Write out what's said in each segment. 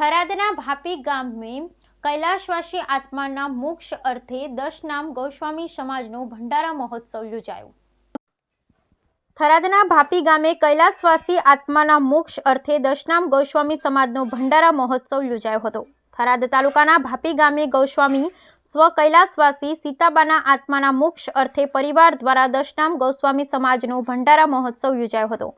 થરાદના ભાપી ગામે કૈલાશવાસી આત્માના મોક્ષ અર્થે દશ નામ ગોસ્વામી સમાજનો ભંડારા મહોત્સવ યોજાયો. થરાદના ભાપી ગામે કૈલાસવાસી આત્માના મોક્ષ અર્થે દશનામ ગોસ્વામી સમાજનો ભંડારા મહોત્સવ યોજાયો હતો. થરાદ તાલુકાના ભાપી ગામે ગોસ્વામી સ્વ કૈલાસવાસી સીતાબાના આત્માના મોક્ષ અર્થે પરિવાર દ્વારા દશનામ ગોસ્વામી સમાજનો ભંડારા મહોત્સવ યોજાયો હતો.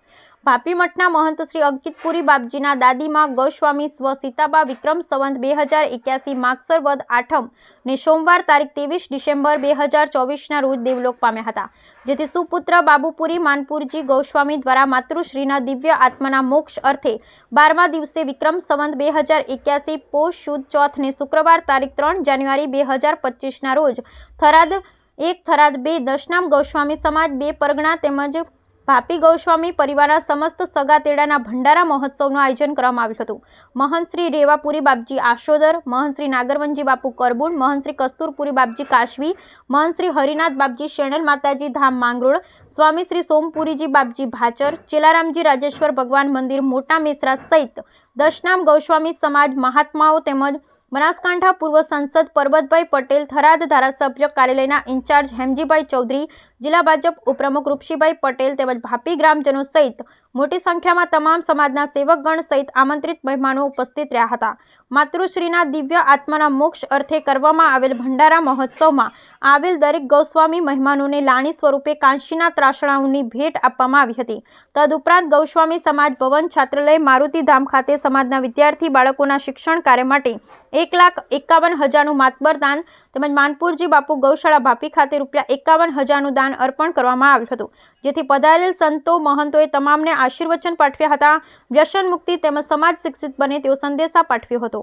ભાપી મઠના મહંત શ્રી અંકિતપુરી બાપજીના દાદીમાં ગૌસ્વામી સ્વ સીતાબા વિક્રમ સંવંત બે હજાર એક્યાસી માગસર વદ આઠમ ને સોમવાર તારીખ ત્રેવીસ ડિસેમ્બર બે હજાર ચોવીસના રોજ દેવલોક પામ્યા હતા, જેથી સુપુત્ર બાબુપુરી માનપુરજી ગૌસ્વામી દ્વારા માતૃશ્રીના દિવ્ય આત્માના મોક્ષ અર્થે બારમા દિવસે વિક્રમ સંવંત બે હજાર એક્યાસી પોષ શુદ્ધ ચોથને શુક્રવાર તારીખ ત્રણ જાન્યુઆરી બે હજાર પચીસના રોજ થરાદ એક થરાદ બે દશનામ ગૌસ્વામી સમાજ બે પરગણા તેમજ ભાપી ગૌસ્વામી પરિવારના સમસ્ત સગા તેડાના ભંડારા મહોત્સવનું આયોજન કરવામાં આવ્યું હતું. મહંત શ્રી રેવાપુરી બાપજી આશોદર, મહંત શ્રી નાગરવનજી બાપુ કરબુણ, મહંત શ્રી કસ્તુરપુરી બાપજી કાશવી, મહંત શ્રી હરિનાથ બાપજી શેણલ માતાજી ધામ માંગરોળ, સ્વામી શ્રી સોમપુરીજી બાપજી ભાચર, ચેલારામજી રાજેશ્વર ભગવાન મંદિર મોટા મિશ્રા સહિત દશનામ ગૌસ્વામી સમાજ મહાત્માઓ તેમજ બનાસકાંઠા પૂર્વ સાંસદ પરબતભાઈ પટેલ થરાદ ધારાસભ્ય કાર્યાલયના ઇન્ચાર્જ હેમજીભાઈ ચૌધરી, જિલ્લા ભાજપ ઉપપ્રમુખ રૂપસીભાઈ પટેલ તેમજ ભાપી ગ્રામજનો સહિત મોટી સંખ્યામાં તમામ સમાજના સેવકગણ સહિત આમંત્રિત મહેમાનો ઉપસ્થિત રહ્યા હતા. માતૃશ્રીના દિવ્ય આત્માના મોક્ષ અર્થે કરવામાં આવેલ ભંડારા મહોત્સવમાં આવેલ દરેક ગૌસ્વામી મહેમાનોને લાણી સ્વરૂપે કાંશીના ત્રાસણાઓની ભેટ આપવામાં આવી હતી. તદુપરાંત ગૌસ્વામી સમાજ ભવન છાત્રાલય મારુતિધામ ખાતે સમાજના વિદ્યાર્થી બાળકોના શિક્ષણ કાર્ય માટે એક લાખ એકાવન હજારનું માતબર દાન તેમજ માનપુરજી બાપુ ગૌશાળા ભાપી ખાતે રૂપિયા એકાવન હજારનું દાન અર્પણ કરવામાં આવ્યું હતું. જેથી પધારેલ સંતો મહંતોએ તમામને આશીર્વચન પાઠવ્યા હતા. વ્યસન મુક્તિ તેમજ સમાજ શિક્ષિત બને તેવો સંદેશા પાઠવ્યો હતો.